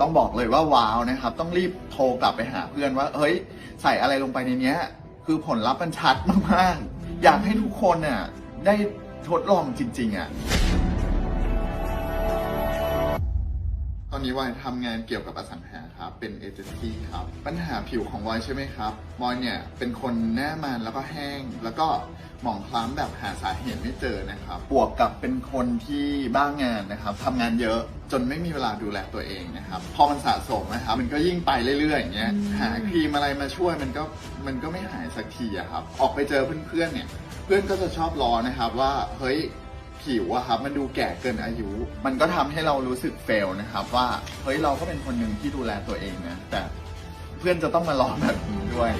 ต้องบอกเลยว่าว้าวนะครับ ต้องรีบโทรกลับไปหาเพื่อนว่า เฮ้ย ใส่อะไรลงไปในเนี้ย คือผลลัพธ์มันชัดมากๆ อยากให้ทุกคนน่ะได้ทดลองจริง ๆอะ อนนี้วายทำงานเกี่ยวกับอสังหาครับ เป็นเอเจนซี่ครับ ปัญหาผิวของวายใช่ไหมครับวายเนี่ยเป็นคนหน้ามันแล้วก็แห้ง แล้วก็หมองคล้ำแบบหาสาเหตุไม่เจอนะครับ บวกกับเป็นคนที่บ้างงานนะครับทำงานเยอะจนไม่มีเวลาดูแลตัวเองนะครับ พอมันสะสมนะครับ มันก็ยิ่งไปเรื่อยๆอย่างเงี้ย หาครีมอะไรมาช่วยมันก็มันก็ไม่หายสักทีอะครับ ออกไปเจอเพื่อนๆเนี่ย เพื่อนก็จะชอบล้อนะครับว่า เฮ้ย ผิวอะครับมันดูแก่เกินอายุ มันก็ทำให้เรารู้สึกเฟลนะครับ ว่าเฮ้ยเราก็เป็นคนหนึ่งที่ดูแลตัวเองนะแต่เพื่อนจะต้องมาล้อแบบนี้ด้วย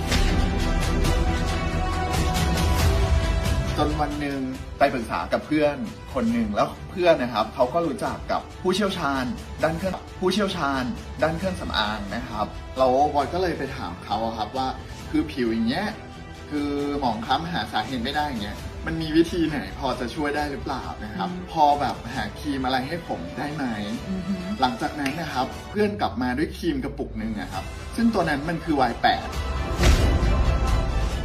จนวันหนึ่งไปปรึกษากับเพื่อนคนหนึ่งแล้วเพื่อนนะครับเขาก็รู้จักกับผู้เชี่ยวชาญ ด้านเครื่องผู้เชี่ยวชาญ ด้านเครื่องสำอางนะครับเราบอยก็เลยไปถามเขาอะครับว่าคือผิวอย่างเงี้ยคือหมองคล้ำหาสาเหตุไม่ได้อย่างเงี้ย มันมีวิธีไหนพอจะช่วยได้หรือเปล่านะครับ พอแบบหาครีมอะไรให้ผมได้ไหม หลังจากนั้นนะครับ เพื่อนกลับมาด้วยครีมกระปุกหนึ่งนะครับ ซึ่งตัวนั้นมันคือ Y8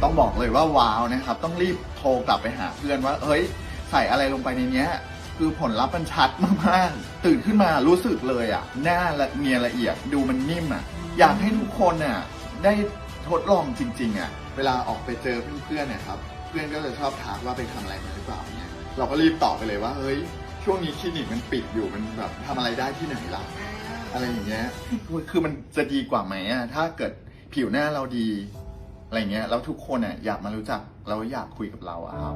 ต้องบอกเลยว่าว้าวนะครับ ต้องรีบโทรกลับไปหาเพื่อนว่าเฮ้ย ใส่อะไรลงไปในเนี้ย คือผลลัพธ์มันชัดมากๆ ตื่นขึ้นมารู้สึกเลยอะ หน้าละเนียนละเอียดดูมันนิ่มอะ อยากให้ทุกคนอะได้ทดลองจริง ๆอะ เวลาออกไปเจอเพื่อนๆเนี่ยครับเพื่อนก็จะชอบทักว่าไปทำอะไรมาหรือเปล่าเนี่ยเราก็รีบตอบไปเลยว่าเฮ้ยช่วงนี้คลินิกมันปิดอยู่มันแบบทำอะไรได้ที่ไหนล่ะอะไรอย่างเงี้ยคือคือมันจะดีกว่าไหมอะถ้าเกิดผิวหน้าเราดีอะไรเงี้ยแล้วทุกคนอะอยากมารู้จักเราอยากคุยกับเราอะครับ